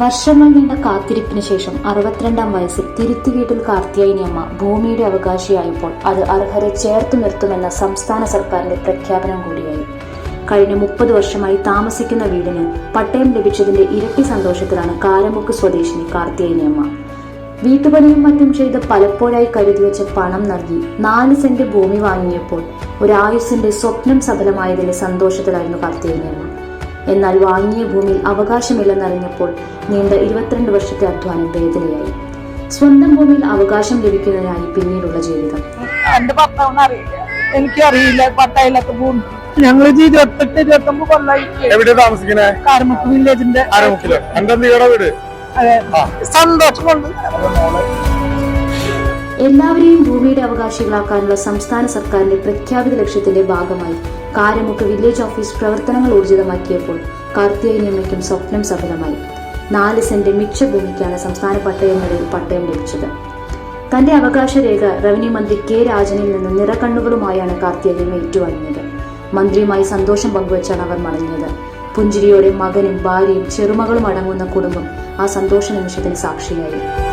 വർഷങ്ങൾ നീണ്ട കാത്തിരിപ്പിന് ശേഷം അറുപത്തിരണ്ടാം വയസ്സിൽ തിരുത്തി വീട്ടിൽ കാർത്തിയായനിയമ്മ ഭൂമിയുടെ അവകാശിയായപ്പോൾ അത് അർഹരെ ചേർത്ത് നിർത്തുമെന്ന സംസ്ഥാന സർക്കാരിന്റെ പ്രഖ്യാപനം കൂടിയായി. കഴിഞ്ഞ മുപ്പത് വർഷമായി താമസിക്കുന്ന വീടിന് പട്ടയം ലഭിച്ചതിന്റെ ഇരട്ടി സന്തോഷത്തിലാണ് കാരമുക്ക് സ്വദേശിനി കാർത്തിയായനിയമ്മ വീട്ടുപണിയും മറ്റും ചെയ്ത് പലപ്പോഴായി കരുതി വെച്ച പണം നൽകി നാല് സെന്റ് ഭൂമി വാങ്ങിയപ്പോൾ ഒരു ആയുസിന്റെ സ്വപ്നം സഫലമായതിന്റെ സന്തോഷത്തിലായിരുന്നു കാർത്തിയായനിയമ്മ എന്നാൽ വാങ്ങിയ ഭൂമിയിൽ അവകാശമില്ലെന്നറിഞ്ഞപ്പോൾ നീണ്ട ഇരുപത്തിരണ്ട് വർഷത്തെ അധ്വാനം വേദനയായി. സ്വന്തം ഭൂമിയിൽ അവകാശം ലഭിക്കുന്നതിനായി പിന്നീടുള്ള ജീവിതം. എന്റെ ഭർത്താവിന് അറിയില്ല. എനിക്കറിയില്ല പട്ടയിലൊക്കെ ഭൂമി ഞങ്ങൾ ഇരുപത്തെട്ട് ഇരുപത്തി ഒമ്പത് കൊല്ലായി എവിടെ താമസിക്കണേ? കാരമുക്ക് വില്ലേജിന്റെ ആരമുക്കിൽ എന്റെ നീടെ വീട്? അതെ. സന്തോഷം കൊണ്ട്. എല്ലാവരെയും ഭൂമിയുടെ അവകാശികളാക്കാനുള്ള സംസ്ഥാന സർക്കാരിന്റെ പ്രഖ്യാപിത ലക്ഷ്യത്തിന്റെ ഭാഗമായി കാരമുക്ക് വില്ലേജ് ഓഫീസ് പ്രവർത്തനങ്ങൾ ഊർജിതമാക്കിയപ്പോൾ കാർത്തികേയനിയമ്മയ്ക്കും സ്വപ്നം സഫലമായി. നാല് സെന്റ് മിച്ച ഭൂമിക്കാണ് സംസ്ഥാന പട്ടയങ്ങളിൽ പട്ടയം ലഭിച്ചത്. തന്റെ അവകാശ രേഖ റവന്യൂ മന്ത്രി കെ രാജനിൽ നിന്ന് നിറകണ്ണുകളുമായാണ് കാർത്തികേയമ്മ ഏറ്റുവാങ്ങിയത്. മന്ത്രിയുമായി സന്തോഷം പങ്കുവച്ചാണ് അവർ മടങ്ങിയത്. പുഞ്ചിരിയോടെ മകനും ഭാര്യയും ചെറുമകളും അടങ്ങുന്ന കുടുംബം ആ സന്തോഷ നിമിഷത്തിന് സാക്ഷിയായി.